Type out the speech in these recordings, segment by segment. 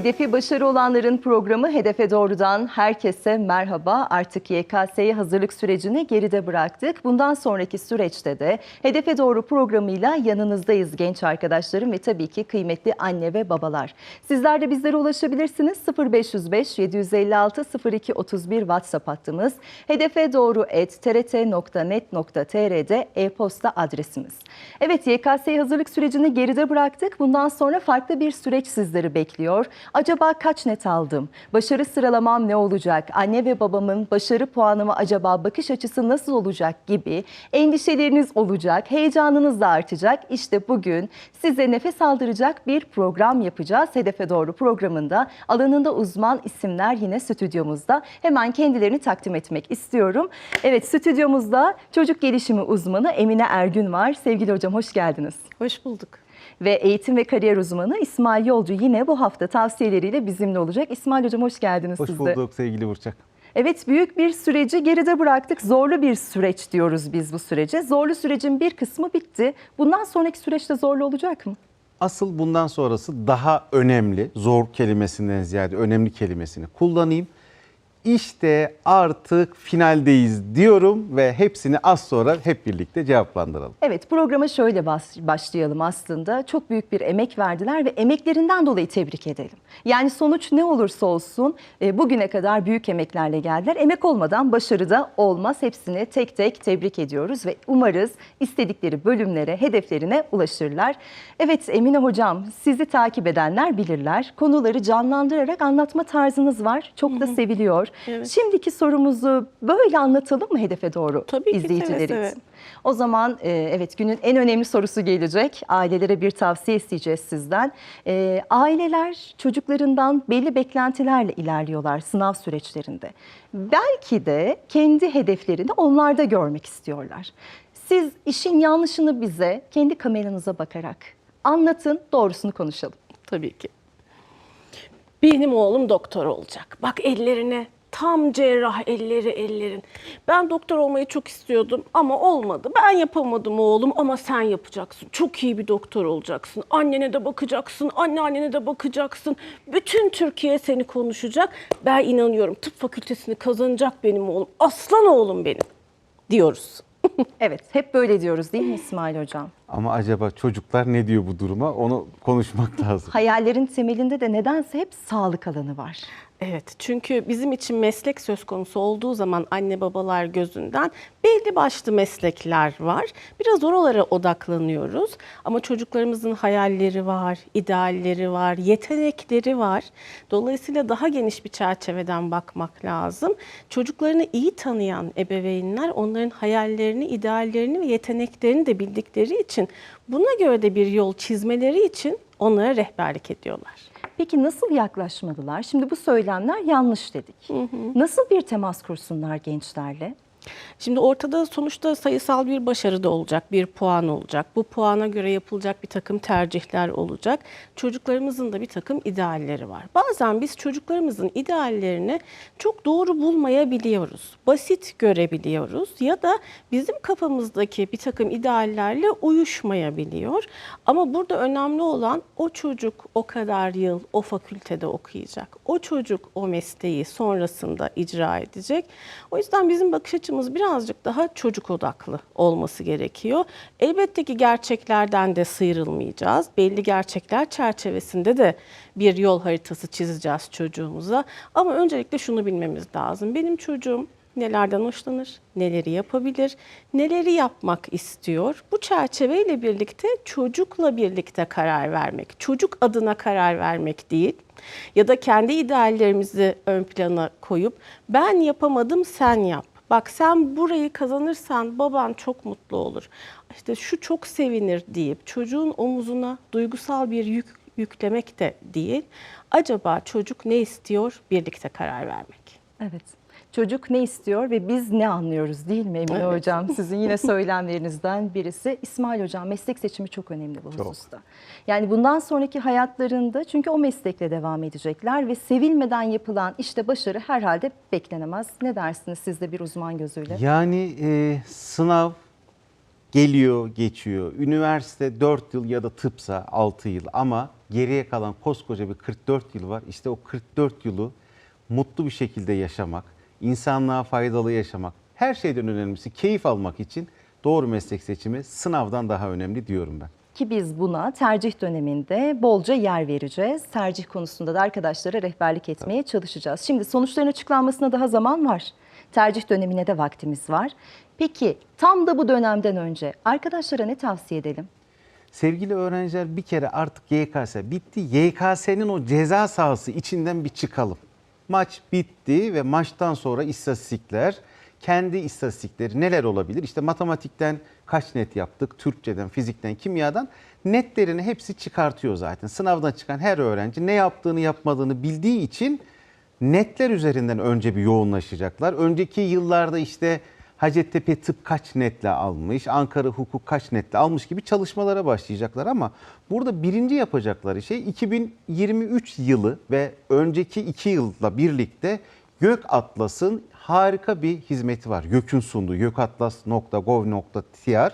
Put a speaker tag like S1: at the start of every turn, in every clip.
S1: Hedefi başarı olanların programı Hedefe Doğru'dan herkese merhaba. Artık YKS'ye hazırlık sürecini geride bıraktık. Bundan sonraki süreçte de Hedefe Doğru programıyla yanınızdayız genç arkadaşlarım ve tabii ki kıymetli anne ve babalar. Sizler de bizlere ulaşabilirsiniz. 0505 756 02 31 WhatsApp hattımız. Hedefe Doğru et trt.net.tr'de e-posta adresimiz. Evet YKS'ye hazırlık sürecini geride bıraktık. Bundan sonra farklı bir süreç sizleri bekliyor. Acaba kaç net aldım? Başarı sıralamam ne olacak? Anne ve babamın başarı puanımı acaba bakış açısı nasıl olacak gibi endişeleriniz olacak, heyecanınız da artacak. İşte bugün size nefes aldıracak bir program yapacağız. Hedefe Doğru programında alanında uzman isimler yine stüdyomuzda. Hemen kendilerini takdim etmek istiyorum. Evet stüdyomuzda çocuk gelişimi uzmanı Emine Ergün var. Sevgili hocam hoş geldiniz.
S2: Hoş bulduk.
S1: Ve eğitim ve kariyer uzmanı İsmail Yolcu yine bu hafta tavsiyeleriyle bizimle olacak. İsmail Hocam hoş geldiniz
S3: Hoş
S1: siz de.
S3: bulduk sevgili Burçak.
S1: Evet büyük bir süreci geride bıraktık. Zorlu bir süreç diyoruz biz bu sürece. Zorlu sürecin bir kısmı bitti. Bundan sonraki süreçte zorlu olacak mı?
S3: Asıl bundan sonrası daha önemli, zor kelimesinden ziyade önemli kelimesini kullanayım. İşte artık finaldeyiz diyorum ve hepsini az sonra hep birlikte cevaplandıralım.
S1: Evet programa şöyle başlayalım aslında. Çok büyük bir emek verdiler ve emeklerinden dolayı tebrik edelim. Yani sonuç ne olursa olsun e, bugüne kadar büyük emeklerle geldiler. Emek olmadan başarı da olmaz. Hepsini tek tek tebrik ediyoruz ve umarız istedikleri bölümlere, hedeflerine ulaşırlar. Evet Emine Hocam sizi takip edenler bilirler. Konuları canlandırarak anlatma tarzınız var. Çok da seviliyor.
S2: Evet.
S1: Şimdiki sorumuzu böyle anlatalım mı hedefe doğru
S2: Tabii ki,
S1: izleyiciler
S2: seve
S1: için?
S2: seve.
S1: O zaman e, evet günün en önemli sorusu gelecek. Ailelere bir tavsiye isteyeceğiz sizden. E, aileler çocuklarından belli beklentilerle ilerliyorlar sınav süreçlerinde. Belki de kendi hedeflerini onlarda görmek istiyorlar. Siz işin yanlışını bize kendi kameranıza bakarak anlatın, doğrusunu konuşalım.
S2: Tabii ki. Benim oğlum doktor olacak. Bak ellerine tam cerrah elleri ellerin. Ben doktor olmayı çok istiyordum ama olmadı. Ben yapamadım oğlum ama sen yapacaksın. Çok iyi bir doktor olacaksın. Annene de bakacaksın, anneannene de bakacaksın. Bütün Türkiye seni konuşacak. Ben inanıyorum tıp fakültesini kazanacak benim oğlum. Aslan oğlum benim diyoruz.
S1: Evet, hep böyle diyoruz değil mi İsmail Hocam?
S3: Ama acaba çocuklar ne diyor bu duruma onu konuşmak lazım.
S1: Hayallerin temelinde de nedense hep sağlık alanı var.
S2: Evet çünkü bizim için meslek söz konusu olduğu zaman anne babalar gözünden belli başlı meslekler var. Biraz oralara odaklanıyoruz ama çocuklarımızın hayalleri var, idealleri var, yetenekleri var. Dolayısıyla daha geniş bir çerçeveden bakmak lazım. Çocuklarını iyi tanıyan ebeveynler onların hayallerini, ideallerini ve yeteneklerini de bildikleri için buna göre de bir yol çizmeleri için onlara rehberlik ediyorlar.
S1: Peki nasıl yaklaşmalılar? Şimdi bu söylemler yanlış dedik. Nasıl bir temas kursunlar gençlerle?
S2: Şimdi ortada sonuçta sayısal bir başarı da olacak, bir puan olacak. Bu puana göre yapılacak bir takım tercihler olacak. Çocuklarımızın da bir takım idealleri var. Bazen biz çocuklarımızın ideallerini çok doğru bulmayabiliyoruz. Basit görebiliyoruz ya da bizim kafamızdaki bir takım ideallerle uyuşmayabiliyor. Ama burada önemli olan o çocuk o kadar yıl o fakültede okuyacak. O çocuk o mesleği sonrasında icra edecek. O yüzden bizim bakış açımız birazcık daha çocuk odaklı olması gerekiyor. Elbette ki gerçeklerden de sıyrılmayacağız. Belli gerçekler çerçevesinde de bir yol haritası çizeceğiz çocuğumuza. Ama öncelikle şunu bilmemiz lazım. Benim çocuğum nelerden hoşlanır, neleri yapabilir, neleri yapmak istiyor. Bu çerçeveyle birlikte çocukla birlikte karar vermek, çocuk adına karar vermek değil ya da kendi ideallerimizi ön plana koyup ben yapamadım sen yap. Bak sen burayı kazanırsan baban çok mutlu olur. İşte şu çok sevinir deyip çocuğun omuzuna duygusal bir yük yüklemek de değil. Acaba çocuk ne istiyor? Birlikte karar vermek.
S1: Evet. Çocuk ne istiyor ve biz ne anlıyoruz değil mi Emine
S2: Evet.
S1: Hocam? Sizin yine söylemlerinizden birisi. İsmail Hocam meslek seçimi çok önemli bu
S3: Çok.
S1: hususta. Yani bundan sonraki hayatlarında çünkü o meslekle devam edecekler ve sevilmeden yapılan işte başarı herhalde beklenemez. Ne dersiniz siz de bir uzman gözüyle?
S3: Yani e, sınav geliyor, geçiyor. Üniversite 4 yıl ya da tıpsa 6 yıl ama Geriye kalan koskoca bir 44 yıl var. İşte o 44 yılı mutlu bir şekilde yaşamak, insanlığa faydalı yaşamak, her şeyden önemlisi keyif almak için doğru meslek seçimi sınavdan daha önemli diyorum ben.
S1: Ki biz buna tercih döneminde bolca yer vereceğiz. Tercih konusunda da arkadaşlara rehberlik etmeye çalışacağız. Şimdi sonuçların açıklanmasına daha zaman var. Tercih dönemine de vaktimiz var. Peki tam da bu dönemden önce arkadaşlara ne tavsiye edelim?
S3: Sevgili öğrenciler bir kere artık YKS bitti. YKS'nin o ceza sahası içinden bir çıkalım. Maç bitti ve maçtan sonra istatistikler, kendi istatistikleri neler olabilir? İşte matematikten kaç net yaptık, Türkçeden, fizikten, kimyadan netlerini hepsi çıkartıyor zaten. Sınavdan çıkan her öğrenci ne yaptığını yapmadığını bildiği için netler üzerinden önce bir yoğunlaşacaklar. Önceki yıllarda işte Hacettepe tıp kaç netle almış, Ankara hukuk kaç netle almış gibi çalışmalara başlayacaklar ama burada birinci yapacakları şey 2023 yılı ve önceki iki yılla birlikte Gök Atlas'ın harika bir hizmeti var. Gök'ün sunduğu gökatlas.gov.tr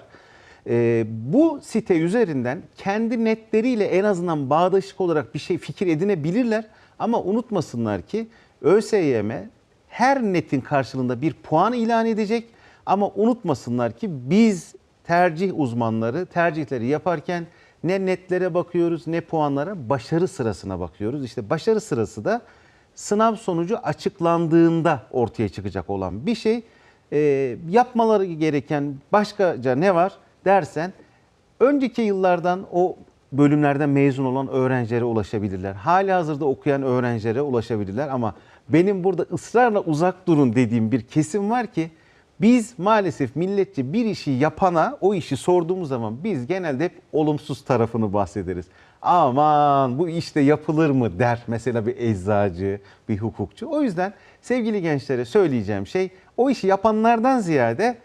S3: ee, bu site üzerinden kendi netleriyle en azından bağdaşık olarak bir şey fikir edinebilirler. Ama unutmasınlar ki ÖSYM her netin karşılığında bir puan ilan edecek. Ama unutmasınlar ki biz tercih uzmanları tercihleri yaparken ne netlere bakıyoruz ne puanlara başarı sırasına bakıyoruz. İşte başarı sırası da sınav sonucu açıklandığında ortaya çıkacak olan bir şey. Ee, yapmaları gereken başkaca ne var dersen önceki yıllardan o bölümlerden mezun olan öğrencilere ulaşabilirler. Hali hazırda okuyan öğrencilere ulaşabilirler ama benim burada ısrarla uzak durun dediğim bir kesim var ki biz maalesef milletçe bir işi yapana o işi sorduğumuz zaman biz genelde hep olumsuz tarafını bahsederiz. Aman bu işte yapılır mı der mesela bir eczacı, bir hukukçu. O yüzden sevgili gençlere söyleyeceğim şey o işi yapanlardan ziyade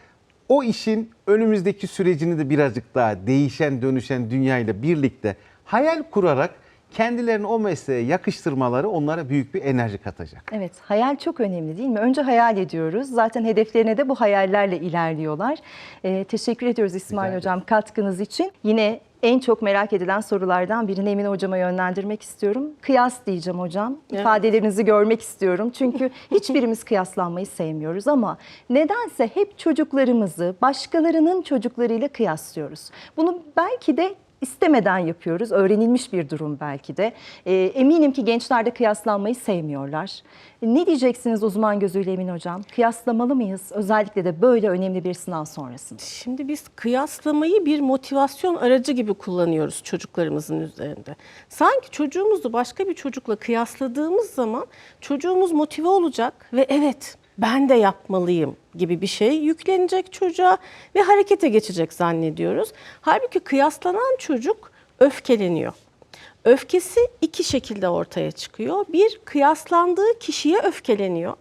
S3: o işin önümüzdeki sürecini de birazcık daha değişen dönüşen dünyayla birlikte hayal kurarak kendilerini o mesleğe yakıştırmaları onlara büyük bir enerji katacak.
S1: Evet, hayal çok önemli değil mi? Önce hayal ediyoruz. Zaten hedeflerine de bu hayallerle ilerliyorlar. Ee, teşekkür ediyoruz İsmail Hocam katkınız için. Yine en çok merak edilen sorulardan birini Emine Hocama yönlendirmek istiyorum. Kıyas diyeceğim hocam. İfadelerinizi görmek istiyorum. Çünkü hiçbirimiz kıyaslanmayı sevmiyoruz ama nedense hep çocuklarımızı başkalarının çocuklarıyla kıyaslıyoruz. Bunu belki de istemeden yapıyoruz. Öğrenilmiş bir durum belki de. Ee, eminim ki gençler de kıyaslanmayı sevmiyorlar. Ne diyeceksiniz uzman gözüyle Emin Hocam? Kıyaslamalı mıyız? Özellikle de böyle önemli bir sınav sonrasında.
S2: Şimdi biz kıyaslamayı bir motivasyon aracı gibi kullanıyoruz çocuklarımızın üzerinde. Sanki çocuğumuzu başka bir çocukla kıyasladığımız zaman çocuğumuz motive olacak ve evet ben de yapmalıyım gibi bir şey yüklenecek çocuğa ve harekete geçecek zannediyoruz. Halbuki kıyaslanan çocuk öfkeleniyor. Öfkesi iki şekilde ortaya çıkıyor. Bir, kıyaslandığı kişiye öfkeleniyor.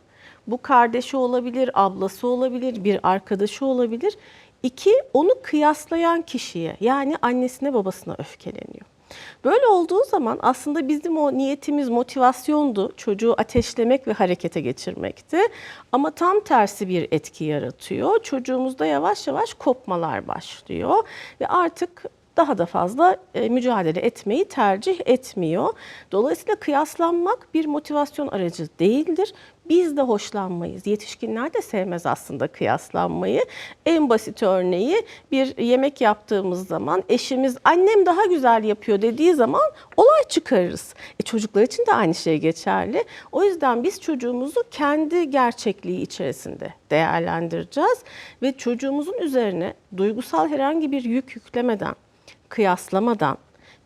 S2: Bu kardeşi olabilir, ablası olabilir, bir arkadaşı olabilir. İki, onu kıyaslayan kişiye yani annesine babasına öfkeleniyor. Böyle olduğu zaman aslında bizim o niyetimiz motivasyondu. Çocuğu ateşlemek ve harekete geçirmekti. Ama tam tersi bir etki yaratıyor. Çocuğumuzda yavaş yavaş kopmalar başlıyor ve artık daha da fazla e, mücadele etmeyi tercih etmiyor. Dolayısıyla kıyaslanmak bir motivasyon aracı değildir. Biz de hoşlanmayız. Yetişkinler de sevmez aslında kıyaslanmayı. En basit örneği bir yemek yaptığımız zaman eşimiz annem daha güzel yapıyor dediği zaman olay çıkarırız. E, çocuklar için de aynı şey geçerli. O yüzden biz çocuğumuzu kendi gerçekliği içerisinde değerlendireceğiz ve çocuğumuzun üzerine duygusal herhangi bir yük yüklemeden kıyaslamadan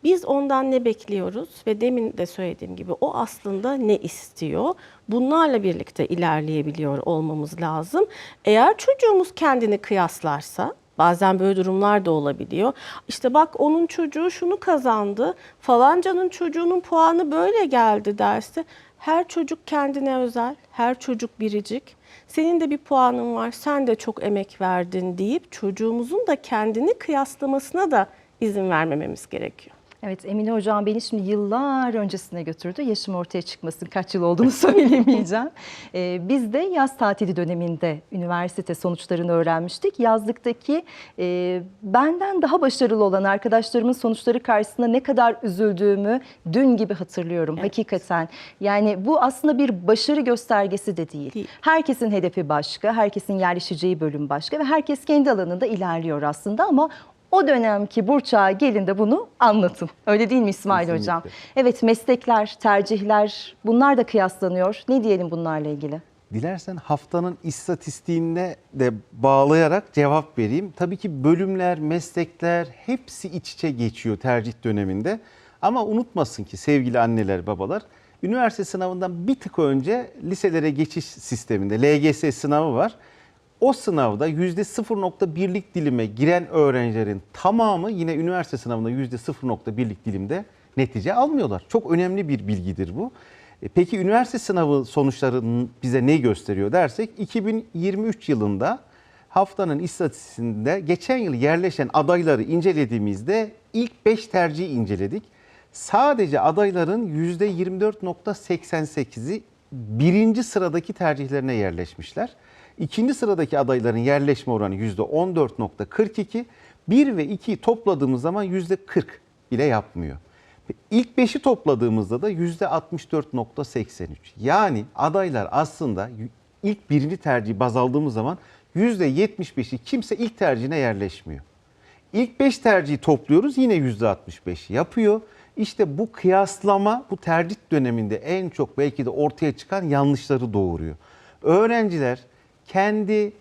S2: biz ondan ne bekliyoruz ve demin de söylediğim gibi o aslında ne istiyor? Bunlarla birlikte ilerleyebiliyor olmamız lazım. Eğer çocuğumuz kendini kıyaslarsa Bazen böyle durumlar da olabiliyor. İşte bak onun çocuğu şunu kazandı, falancanın çocuğunun puanı böyle geldi derse her çocuk kendine özel, her çocuk biricik. Senin de bir puanın var, sen de çok emek verdin deyip çocuğumuzun da kendini kıyaslamasına da izin vermememiz gerekiyor.
S1: Evet Emine Hocam beni şimdi yıllar öncesine götürdü. Yaşım ortaya çıkmasın kaç yıl olduğunu söylemeyeceğim. Ee, biz de yaz tatili döneminde üniversite sonuçlarını öğrenmiştik. Yazlıktaki e, benden daha başarılı olan arkadaşlarımın sonuçları karşısında ne kadar üzüldüğümü dün gibi hatırlıyorum hakikaten. Yani bu aslında bir başarı göstergesi de değil.
S2: Değil.
S1: Herkesin hedefi başka, herkesin yerleşeceği bölüm başka ve herkes kendi alanında ilerliyor aslında ama o dönemki Burçak'a gelin de bunu anlatın. Öyle değil mi İsmail
S3: Kesinlikle.
S1: Hocam? Evet meslekler, tercihler bunlar da kıyaslanıyor. Ne diyelim bunlarla ilgili?
S3: Dilersen haftanın istatistiğine de bağlayarak cevap vereyim. Tabii ki bölümler, meslekler hepsi iç içe geçiyor tercih döneminde. Ama unutmasın ki sevgili anneler, babalar, üniversite sınavından bir tık önce liselere geçiş sisteminde LGS sınavı var. O sınavda %0.1'lik dilime giren öğrencilerin tamamı yine üniversite sınavında %0.1'lik dilimde netice almıyorlar. Çok önemli bir bilgidir bu. E, Peki üniversite sınavı sonuçları bize ne gösteriyor dersek 2023 yılında haftanın istatistiğinde geçen yıl yerleşen adayları incelediğimizde ilk 5 tercihi inceledik. Sadece adayların %24.88'i birinci sıradaki tercihlerine yerleşmişler. İkinci sıradaki adayların yerleşme oranı %14.42. 1 ve 2'yi topladığımız zaman %40 bile yapmıyor. İlk 5'i topladığımızda da %64.83. Yani adaylar aslında ilk birinci tercihi baz aldığımız zaman %75'i kimse ilk tercihine yerleşmiyor. İlk 5 tercihi topluyoruz yine %65 yapıyor. İşte bu kıyaslama bu tercih döneminde en çok belki de ortaya çıkan yanlışları doğuruyor. Öğrenciler kendi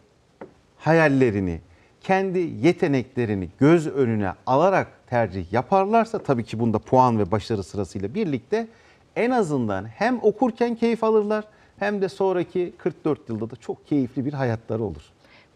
S3: hayallerini, kendi yeteneklerini göz önüne alarak tercih yaparlarsa tabii ki bunda puan ve başarı sırasıyla birlikte en azından hem okurken keyif alırlar hem de sonraki 44 yılda da çok keyifli bir hayatları olur.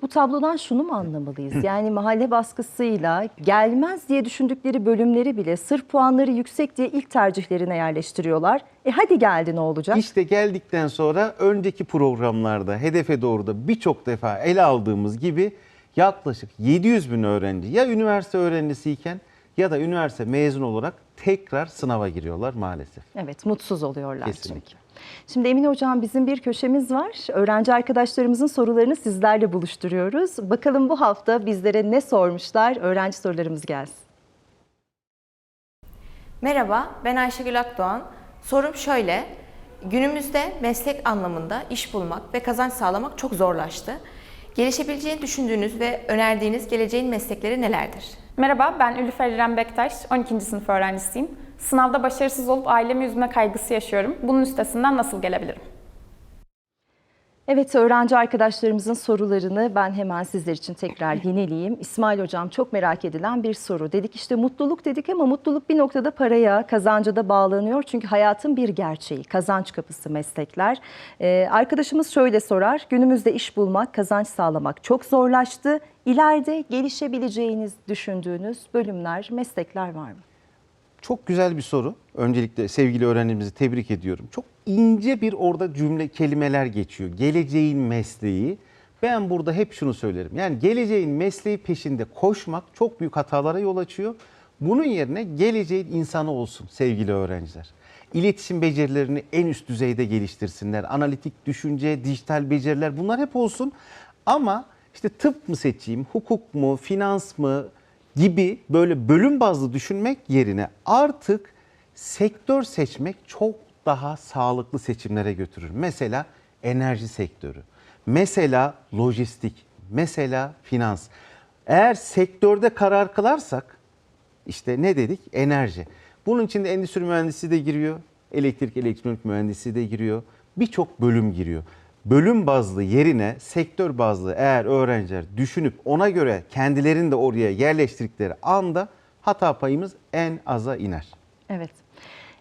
S1: Bu tablodan şunu mu anlamalıyız? Yani mahalle baskısıyla gelmez diye düşündükleri bölümleri bile sırf puanları yüksek diye ilk tercihlerine yerleştiriyorlar. E hadi geldi ne olacak?
S3: İşte geldikten sonra önceki programlarda hedefe doğru da birçok defa ele aldığımız gibi yaklaşık 700 bin öğrenci ya üniversite öğrencisiyken ya da üniversite mezun olarak tekrar sınava giriyorlar maalesef.
S1: Evet, mutsuz oluyorlar
S3: Kesinlikle.
S1: çünkü. Şimdi Emine Hocam bizim bir köşemiz var. Öğrenci arkadaşlarımızın sorularını sizlerle buluşturuyoruz. Bakalım bu hafta bizlere ne sormuşlar? Öğrenci sorularımız gelsin.
S4: Merhaba, ben Ayşegül Akdoğan. Sorum şöyle. Günümüzde meslek anlamında iş bulmak ve kazanç sağlamak çok zorlaştı. Gelişebileceğini düşündüğünüz ve önerdiğiniz geleceğin meslekleri nelerdir?
S5: Merhaba, ben Ülüfer İrem Bektaş, 12. sınıf öğrencisiyim. Sınavda başarısız olup ailemi üzme kaygısı yaşıyorum. Bunun üstesinden nasıl gelebilirim?
S1: Evet öğrenci arkadaşlarımızın sorularını ben hemen sizler için tekrar yenileyim. İsmail Hocam çok merak edilen bir soru. Dedik işte mutluluk dedik ama mutluluk bir noktada paraya, kazanca da bağlanıyor. Çünkü hayatın bir gerçeği, kazanç kapısı meslekler. Ee, arkadaşımız şöyle sorar. Günümüzde iş bulmak, kazanç sağlamak çok zorlaştı. İleride gelişebileceğiniz düşündüğünüz bölümler, meslekler var mı?
S3: Çok güzel bir soru. Öncelikle sevgili öğrencimizi tebrik ediyorum. Çok ince bir orada cümle kelimeler geçiyor. Geleceğin mesleği. Ben burada hep şunu söylerim. Yani geleceğin mesleği peşinde koşmak çok büyük hatalara yol açıyor. Bunun yerine geleceğin insanı olsun sevgili öğrenciler. İletişim becerilerini en üst düzeyde geliştirsinler. Analitik düşünce, dijital beceriler bunlar hep olsun. Ama işte tıp mı seçeyim, hukuk mu, finans mı, gibi böyle bölüm bazlı düşünmek yerine artık sektör seçmek çok daha sağlıklı seçimlere götürür. Mesela enerji sektörü, mesela lojistik, mesela finans. Eğer sektörde karar kılarsak işte ne dedik? Enerji. Bunun içinde endüstri mühendisi de giriyor, elektrik elektronik mühendisi de giriyor. Birçok bölüm giriyor. Bölüm bazlı yerine sektör bazlı eğer öğrenciler düşünüp ona göre kendilerini de oraya yerleştirdikleri anda hata payımız en aza iner.
S1: Evet.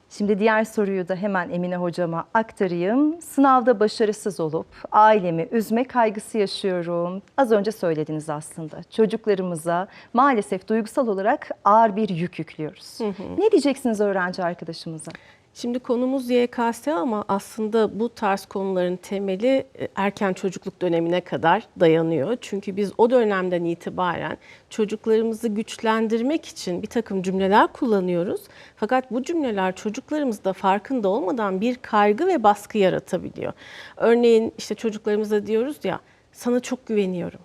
S1: Şimdi diğer soruyu da hemen Emine hocama aktarayım. Sınavda başarısız olup ailemi üzme kaygısı yaşıyorum. Az önce söylediniz aslında. Çocuklarımıza maalesef duygusal olarak ağır bir yük yüklüyoruz. Ne diyeceksiniz öğrenci arkadaşımıza?
S2: Şimdi konumuz YKS ama aslında bu tarz konuların temeli e, erken çocukluk dönemine kadar dayanıyor. Çünkü biz o dönemden itibaren çocuklarımızı güçlendirmek için bir takım cümleler kullanıyoruz. Fakat bu cümleler çocuklarımızda farkında olmadan bir kaygı ve baskı yaratabiliyor. Örneğin işte çocuklarımıza diyoruz ya sana çok güveniyorum.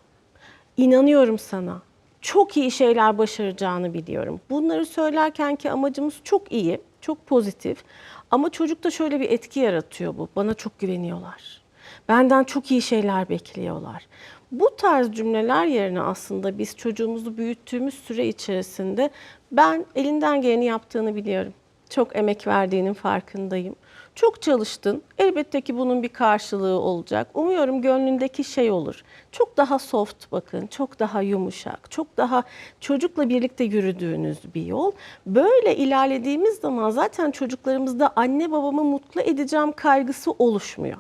S2: İnanıyorum sana. Çok iyi şeyler başaracağını biliyorum. Bunları söylerken ki amacımız çok iyi, çok pozitif. Ama çocukta şöyle bir etki yaratıyor bu. Bana çok güveniyorlar. Benden çok iyi şeyler bekliyorlar. Bu tarz cümleler yerine aslında biz çocuğumuzu büyüttüğümüz süre içerisinde ben elinden geleni yaptığını biliyorum. Çok emek verdiğinin farkındayım. Çok çalıştın. Elbette ki bunun bir karşılığı olacak. Umuyorum gönlündeki şey olur. Çok daha soft bakın, çok daha yumuşak, çok daha çocukla birlikte yürüdüğünüz bir yol. Böyle ilerlediğimiz zaman zaten çocuklarımızda anne babamı mutlu edeceğim kaygısı oluşmuyor.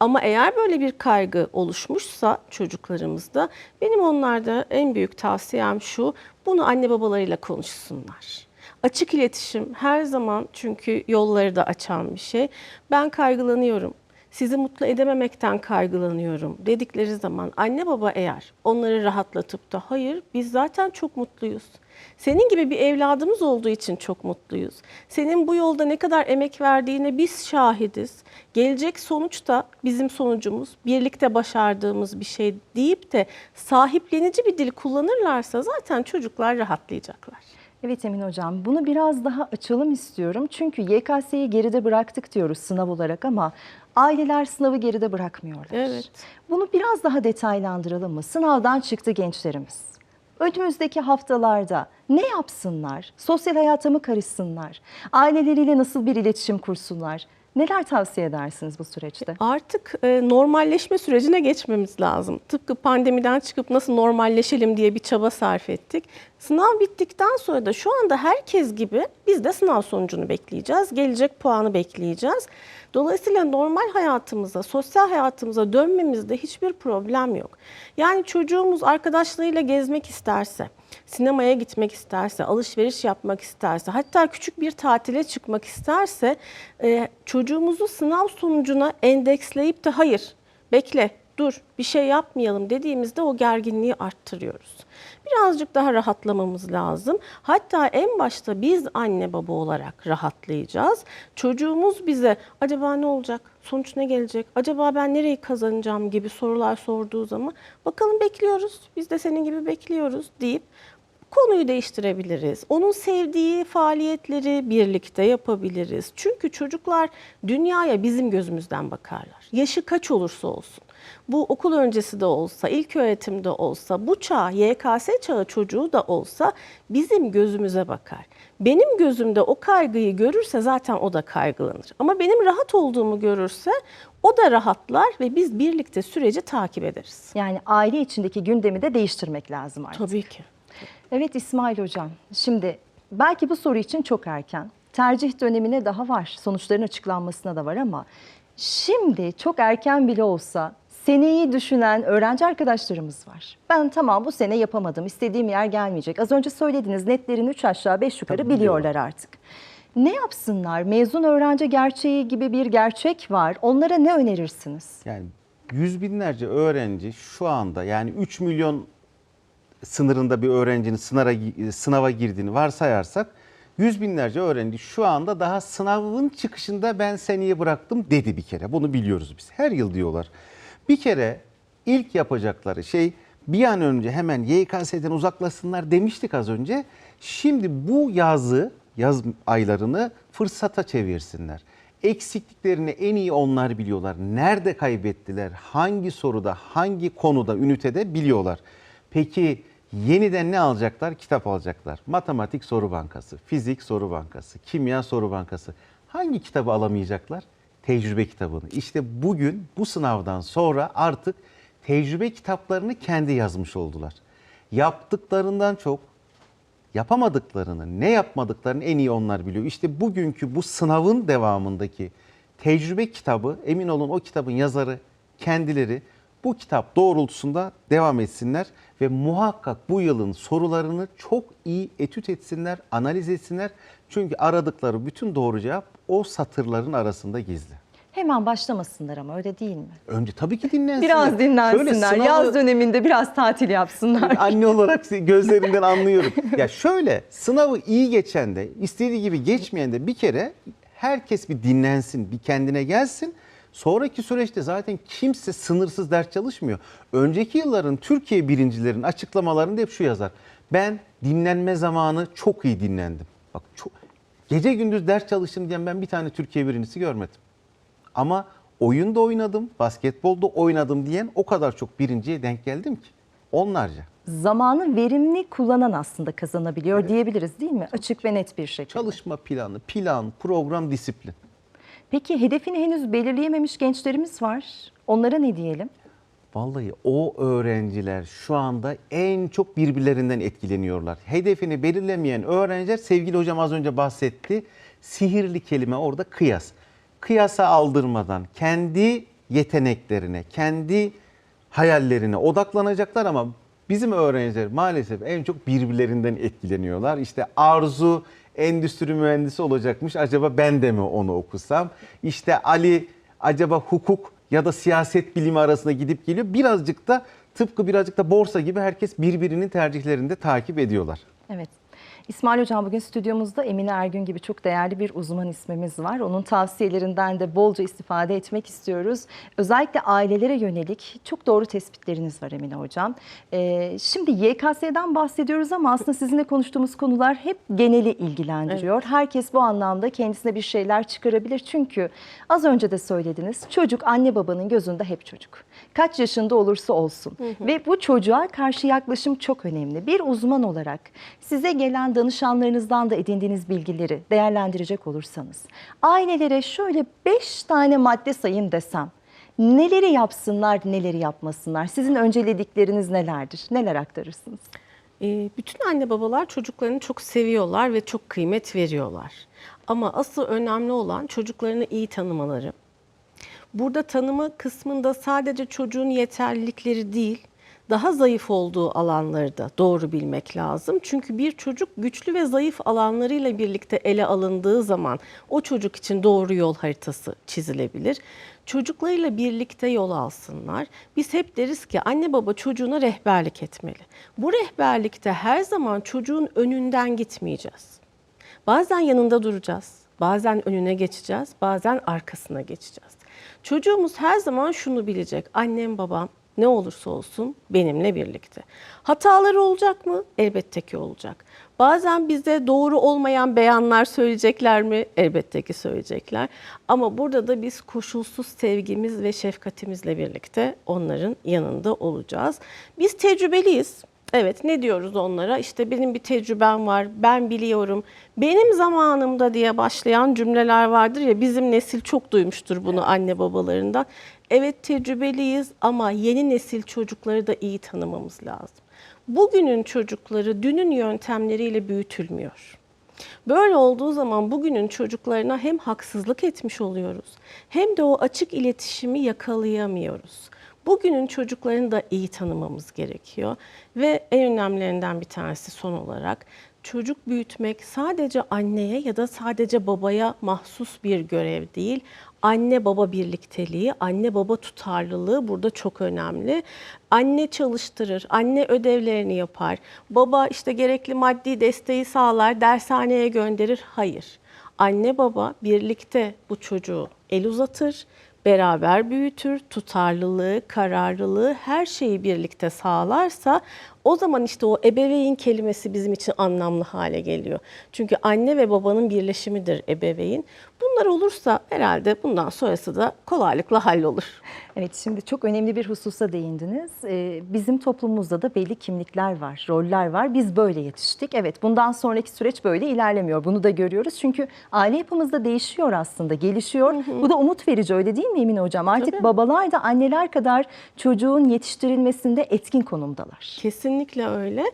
S2: Ama eğer böyle bir kaygı oluşmuşsa çocuklarımızda benim onlarda en büyük tavsiyem şu. Bunu anne babalarıyla konuşsunlar. Açık iletişim her zaman çünkü yolları da açan bir şey. Ben kaygılanıyorum. Sizi mutlu edememekten kaygılanıyorum dedikleri zaman anne baba eğer onları rahatlatıp da hayır biz zaten çok mutluyuz. Senin gibi bir evladımız olduğu için çok mutluyuz. Senin bu yolda ne kadar emek verdiğine biz şahidiz. Gelecek sonuç da bizim sonucumuz. Birlikte başardığımız bir şey deyip de sahiplenici bir dil kullanırlarsa zaten çocuklar rahatlayacaklar.
S1: Evet Emin Hocam, bunu biraz daha açalım istiyorum. Çünkü YKS'yi geride bıraktık diyoruz sınav olarak ama aileler sınavı geride bırakmıyorlar.
S2: Evet.
S1: Bunu biraz daha detaylandıralım mı? Sınavdan çıktı gençlerimiz. Önümüzdeki haftalarda ne yapsınlar? Sosyal hayata mı karışsınlar? Aileleriyle nasıl bir iletişim kursunlar? Neler tavsiye edersiniz bu süreçte?
S2: Artık e, normalleşme sürecine geçmemiz lazım. Tıpkı pandemiden çıkıp nasıl normalleşelim diye bir çaba sarf ettik. Sınav bittikten sonra da şu anda herkes gibi biz de sınav sonucunu bekleyeceğiz. Gelecek puanı bekleyeceğiz. Dolayısıyla normal hayatımıza, sosyal hayatımıza dönmemizde hiçbir problem yok. Yani çocuğumuz arkadaşlarıyla gezmek isterse, sinemaya gitmek isterse, alışveriş yapmak isterse, hatta küçük bir tatile çıkmak isterse e, çocuğumuzu sınav sonucuna endeksleyip de hayır bekle dur bir şey yapmayalım dediğimizde o gerginliği arttırıyoruz. Birazcık daha rahatlamamız lazım. Hatta en başta biz anne baba olarak rahatlayacağız. Çocuğumuz bize acaba ne olacak? Sonuç ne gelecek? Acaba ben nereyi kazanacağım gibi sorular sorduğu zaman bakalım bekliyoruz. Biz de senin gibi bekliyoruz deyip konuyu değiştirebiliriz. Onun sevdiği faaliyetleri birlikte yapabiliriz. Çünkü çocuklar dünyaya bizim gözümüzden bakarlar. Yaşı kaç olursa olsun. Bu okul öncesi de olsa, ilk öğretimde olsa, bu çağ, YKS çağı çocuğu da olsa bizim gözümüze bakar. Benim gözümde o kaygıyı görürse zaten o da kaygılanır. Ama benim rahat olduğumu görürse o da rahatlar ve biz birlikte süreci takip ederiz.
S1: Yani aile içindeki gündemi de değiştirmek lazım artık.
S2: Tabii ki.
S1: Evet İsmail Hocam, şimdi belki bu soru için çok erken. Tercih dönemine daha var, sonuçların açıklanmasına da var ama şimdi çok erken bile olsa seneyi düşünen öğrenci arkadaşlarımız var. Ben tamam bu sene yapamadım, istediğim yer gelmeyecek. Az önce söylediniz netlerin 3 aşağı 5 yukarı
S3: Tabii
S1: biliyorlar artık. Ne yapsınlar? Mezun öğrenci gerçeği gibi bir gerçek var. Onlara ne önerirsiniz?
S3: Yani yüz binlerce öğrenci şu anda yani 3 milyon sınırında bir öğrencinin sınava, sınava girdiğini varsayarsak yüz binlerce öğrenci şu anda daha sınavın çıkışında ben seneye bıraktım dedi bir kere. Bunu biliyoruz biz. Her yıl diyorlar. Bir kere ilk yapacakları şey bir an önce hemen YKS'den uzaklaşsınlar demiştik az önce. Şimdi bu yazı, yaz aylarını fırsata çevirsinler. Eksikliklerini en iyi onlar biliyorlar. Nerede kaybettiler, hangi soruda, hangi konuda, ünitede biliyorlar. Peki yeniden ne alacaklar? Kitap alacaklar. Matematik soru bankası, fizik soru bankası, kimya soru bankası. Hangi kitabı alamayacaklar? Tecrübe kitabını. İşte bugün bu sınavdan sonra artık tecrübe kitaplarını kendi yazmış oldular. Yaptıklarından çok yapamadıklarını, ne yapmadıklarını en iyi onlar biliyor. İşte bugünkü bu sınavın devamındaki tecrübe kitabı, emin olun o kitabın yazarı kendileri Bu kitap doğrultusunda devam etsinler ve muhakkak bu yılın sorularını çok iyi etüt etsinler, analiz etsinler. Çünkü aradıkları bütün doğru cevap o satırların arasında gizli.
S1: Hemen başlamasınlar ama öyle değil mi?
S3: Önce tabii ki dinlensinler.
S1: Biraz dinlensinler.
S3: Şöyle sınavı-
S1: Yaz döneminde biraz tatil yapsınlar.
S3: Anne olarak gözlerinden anlıyorum. Ya şöyle sınavı iyi geçen de istediği gibi geçmeyen de bir kere herkes bir dinlensin, bir kendine gelsin. Sonraki süreçte zaten kimse sınırsız ders çalışmıyor. Önceki yılların Türkiye birincilerin açıklamalarında hep şu yazar. Ben dinlenme zamanı çok iyi dinlendim. Bak çok, gece gündüz ders çalıştım diyen ben bir tane Türkiye birincisi görmedim. Ama oyunda oynadım, basketbolda oynadım diyen o kadar çok birinciye denk geldim ki. Onlarca.
S1: Zamanı verimli kullanan aslında kazanabiliyor diyebiliriz değil mi? Açık ve net bir şekilde.
S3: Çalışma planı, plan, program, disiplin.
S1: Peki hedefini henüz belirleyememiş gençlerimiz var. Onlara ne diyelim?
S3: Vallahi o öğrenciler şu anda en çok birbirlerinden etkileniyorlar. Hedefini belirlemeyen öğrenciler sevgili hocam az önce bahsetti. Sihirli kelime orada kıyas. Kıyasa aldırmadan kendi yeteneklerine, kendi hayallerine odaklanacaklar ama bizim öğrenciler maalesef en çok birbirlerinden etkileniyorlar. İşte Arzu endüstri mühendisi olacakmış. Acaba ben de mi onu okusam? İşte Ali acaba hukuk ya da siyaset bilimi arasında gidip geliyor. Birazcık da tıpkı birazcık da borsa gibi herkes birbirinin tercihlerini de takip ediyorlar.
S1: Evet. İsmail Hocam bugün stüdyomuzda Emine Ergün gibi çok değerli bir uzman ismimiz var. Onun tavsiyelerinden de bolca istifade etmek istiyoruz. Özellikle ailelere yönelik çok doğru tespitleriniz var Emine Hocam. Ee, şimdi YKS'den bahsediyoruz ama aslında sizinle konuştuğumuz konular hep geneli ilgilendiriyor. Herkes bu anlamda kendisine bir şeyler çıkarabilir. Çünkü az önce de söylediniz çocuk anne babanın gözünde hep çocuk. Kaç yaşında olursa olsun. Ve bu çocuğa karşı yaklaşım çok önemli. Bir uzman olarak size gelen danışanlarınızdan da edindiğiniz bilgileri değerlendirecek olursanız ailelere şöyle 5 tane madde sayın desem neleri yapsınlar, neleri yapmasınlar? Sizin önceledikleriniz nelerdir? Neler aktarırsınız?
S2: Ee, bütün anne babalar çocuklarını çok seviyorlar ve çok kıymet veriyorlar. Ama asıl önemli olan çocuklarını iyi tanımaları. Burada tanıma kısmında sadece çocuğun yeterlilikleri değil, daha zayıf olduğu alanları da doğru bilmek lazım. Çünkü bir çocuk güçlü ve zayıf alanlarıyla birlikte ele alındığı zaman o çocuk için doğru yol haritası çizilebilir. Çocuklarıyla birlikte yol alsınlar. Biz hep deriz ki anne baba çocuğuna rehberlik etmeli. Bu rehberlikte her zaman çocuğun önünden gitmeyeceğiz. Bazen yanında duracağız, bazen önüne geçeceğiz, bazen arkasına geçeceğiz. Çocuğumuz her zaman şunu bilecek. Annem babam ne olursa olsun benimle birlikte. Hataları olacak mı? Elbette ki olacak. Bazen bize doğru olmayan beyanlar söyleyecekler mi? Elbette ki söyleyecekler. Ama burada da biz koşulsuz sevgimiz ve şefkatimizle birlikte onların yanında olacağız. Biz tecrübeliyiz. Evet ne diyoruz onlara? İşte benim bir tecrübem var, ben biliyorum. Benim zamanımda diye başlayan cümleler vardır ya bizim nesil çok duymuştur bunu anne babalarından. Evet tecrübeliyiz ama yeni nesil çocukları da iyi tanımamız lazım. Bugünün çocukları dünün yöntemleriyle büyütülmüyor. Böyle olduğu zaman bugünün çocuklarına hem haksızlık etmiş oluyoruz hem de o açık iletişimi yakalayamıyoruz. Bugünün çocuklarını da iyi tanımamız gerekiyor ve en önemlilerinden bir tanesi son olarak çocuk büyütmek sadece anneye ya da sadece babaya mahsus bir görev değil. Anne baba birlikteliği, anne baba tutarlılığı burada çok önemli. Anne çalıştırır, anne ödevlerini yapar. Baba işte gerekli maddi desteği sağlar, dershaneye gönderir. Hayır. Anne baba birlikte bu çocuğu el uzatır, beraber büyütür, tutarlılığı, kararlılığı her şeyi birlikte sağlarsa o zaman işte o ebeveyn kelimesi bizim için anlamlı hale geliyor. Çünkü anne ve babanın birleşimidir ebeveyn. Bunlar olursa herhalde bundan sonrası da kolaylıkla hallolur.
S1: Evet şimdi çok önemli bir hususa değindiniz. Ee, bizim toplumumuzda da belli kimlikler var, roller var. Biz böyle yetiştik. Evet bundan sonraki süreç böyle ilerlemiyor. Bunu da görüyoruz. Çünkü aile yapımız da değişiyor aslında, gelişiyor. Bu da umut verici öyle değil mi Emine Hocam? Artık
S2: Tabii.
S1: babalar da anneler kadar çocuğun yetiştirilmesinde etkin konumdalar.
S2: Kesinlikle Kesinlikle öyle.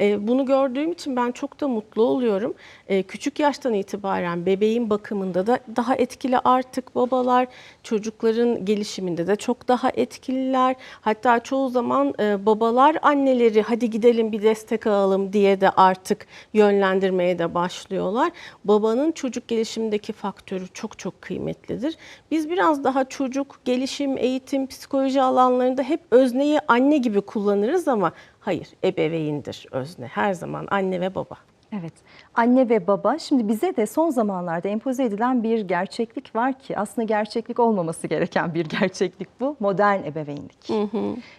S2: Ee, bunu gördüğüm için ben çok da mutlu oluyorum. Ee, küçük yaştan itibaren bebeğin bakımında da daha etkili artık babalar, çocukların gelişiminde de çok daha etkililer. Hatta çoğu zaman e, babalar anneleri hadi gidelim bir destek alalım diye de artık yönlendirmeye de başlıyorlar. Babanın çocuk gelişimindeki faktörü çok çok kıymetlidir. Biz biraz daha çocuk, gelişim, eğitim, psikoloji alanlarında hep özneyi anne gibi kullanırız ama hayır ebeveyndir özne. Her zaman anne ve baba.
S1: Evet. Anne ve baba şimdi bize de son zamanlarda empoze edilen bir gerçeklik var ki aslında gerçeklik olmaması gereken bir gerçeklik bu. Modern ebeveynlik.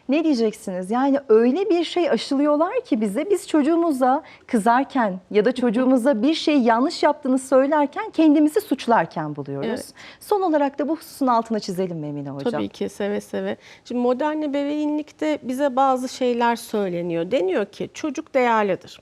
S1: Ne diyeceksiniz? Yani öyle bir şey aşılıyorlar ki bize biz çocuğumuza kızarken ya da çocuğumuza bir şey yanlış yaptığını söylerken kendimizi suçlarken buluyoruz.
S2: Evet.
S1: Son olarak da bu hususun altına çizelim mi Emine Hocam?
S2: Tabii ki seve seve. Şimdi modern ebeveynlikte bize bazı şeyler söyleniyor. Deniyor ki çocuk değerlidir.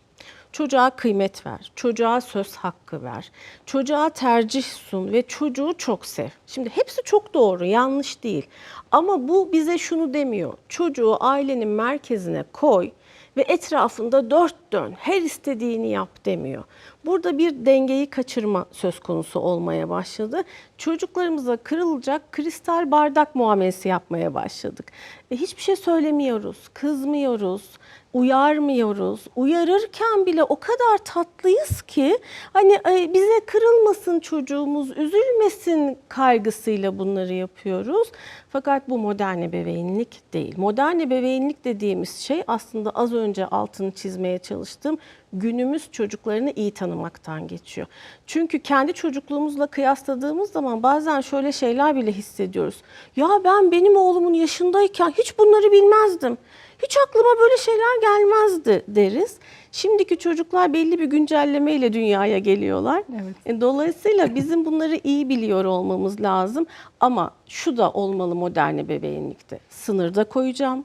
S2: Çocuğa kıymet ver, çocuğa söz hakkı ver, çocuğa tercih sun ve çocuğu çok sev. Şimdi hepsi çok doğru, yanlış değil. Ama bu bize şunu demiyor. Çocuğu ailenin merkezine koy ve etrafında dört dön, her istediğini yap demiyor. Burada bir dengeyi kaçırma söz konusu olmaya başladı. Çocuklarımıza kırılacak kristal bardak muamelesi yapmaya başladık. E, hiçbir şey söylemiyoruz, kızmıyoruz, uyarmıyoruz. Uyarırken bile o kadar tatlıyız ki hani e, bize kırılmasın çocuğumuz, üzülmesin kaygısıyla bunları yapıyoruz. Fakat bu modern ebeveynlik değil. Modern ebeveynlik dediğimiz şey aslında az önce altını çizmeye çalıştığım günümüz çocuklarını iyi tanımaktan geçiyor. Çünkü kendi çocukluğumuzla kıyasladığımız zaman bazen şöyle şeyler bile hissediyoruz. Ya ben benim oğlumun yaşındayken hiç bunları bilmezdim. Hiç aklıma böyle şeyler gelmezdi deriz. Şimdiki çocuklar belli bir güncellemeyle dünyaya geliyorlar. E, Dolayısıyla bizim bunları iyi biliyor olmamız lazım. Ama şu da olmalı modern ebeveynlikte. Sınırda koyacağım,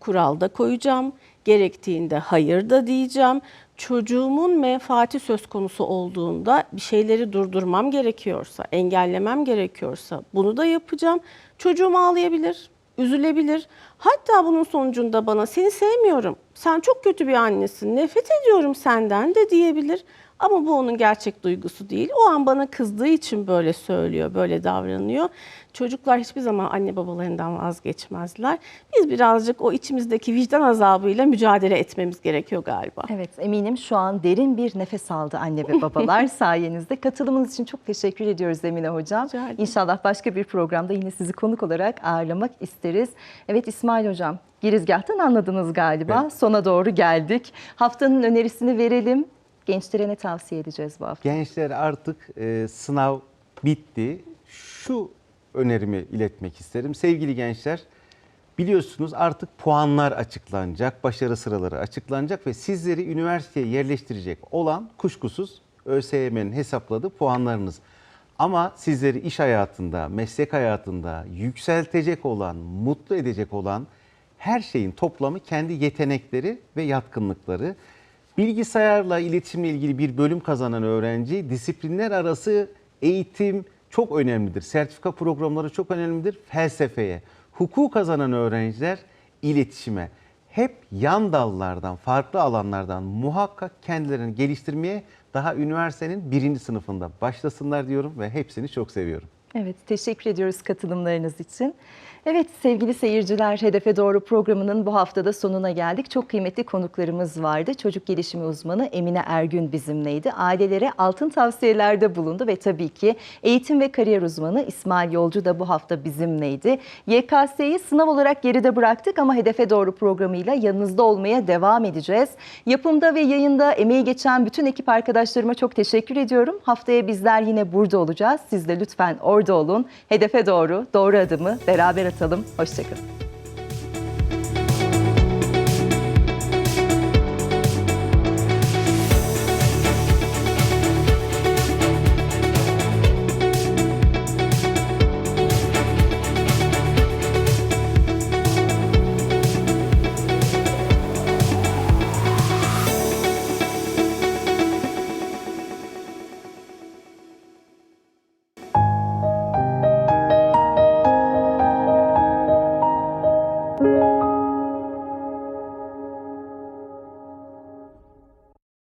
S2: kuralda koyacağım, gerektiğinde hayır da diyeceğim. Çocuğumun menfaati söz konusu olduğunda bir şeyleri durdurmam gerekiyorsa, engellemem gerekiyorsa bunu da yapacağım. Çocuğum ağlayabilir, üzülebilir. Hatta bunun sonucunda bana seni sevmiyorum, sen çok kötü bir annesin, nefret ediyorum senden de diyebilir. Ama bu onun gerçek duygusu değil. O an bana kızdığı için böyle söylüyor, böyle davranıyor. Çocuklar hiçbir zaman anne babalarından vazgeçmezler. Biz birazcık o içimizdeki vicdan azabıyla mücadele etmemiz gerekiyor galiba.
S1: Evet eminim şu an derin bir nefes aldı anne ve babalar sayenizde. Katılımınız için çok teşekkür ediyoruz Emine Hocam. İnşallah başka bir programda yine sizi konuk olarak ağırlamak isteriz. Evet İsmail Hocam girizgahtan anladınız galiba.
S3: Evet.
S1: Sona doğru geldik. Haftanın önerisini verelim. Gençlere ne tavsiye edeceğiz bu hafta?
S3: Gençler artık e, sınav bitti. Şu önerimi iletmek isterim. Sevgili gençler, biliyorsunuz artık puanlar açıklanacak, başarı sıraları açıklanacak ve sizleri üniversiteye yerleştirecek olan kuşkusuz ÖSYM'nin hesapladığı puanlarınız. Ama sizleri iş hayatında, meslek hayatında yükseltecek olan, mutlu edecek olan her şeyin toplamı kendi yetenekleri ve yatkınlıkları. Bilgisayarla iletişimle ilgili bir bölüm kazanan öğrenci disiplinler arası eğitim çok önemlidir. Sertifika programları çok önemlidir. Felsefeye, hukuku kazanan öğrenciler iletişime. Hep yan dallardan, farklı alanlardan muhakkak kendilerini geliştirmeye daha üniversitenin birinci sınıfında başlasınlar diyorum ve hepsini çok seviyorum.
S1: Evet, teşekkür ediyoruz katılımlarınız için. Evet sevgili seyirciler, Hedefe Doğru programının bu haftada sonuna geldik. Çok kıymetli konuklarımız vardı. Çocuk gelişimi uzmanı Emine Ergün bizimleydi. Ailelere altın tavsiyelerde bulundu ve tabii ki eğitim ve kariyer uzmanı İsmail Yolcu da bu hafta bizimleydi. YKS'yi sınav olarak geride bıraktık ama Hedefe Doğru programıyla yanınızda olmaya devam edeceğiz. Yapımda ve yayında emeği geçen bütün ekip arkadaşlarıma çok teşekkür ediyorum. Haftaya bizler yine burada olacağız. Siz de lütfen orada olun. Hedefe doğru, doğru adımı beraber atalım. Hoşçakalın.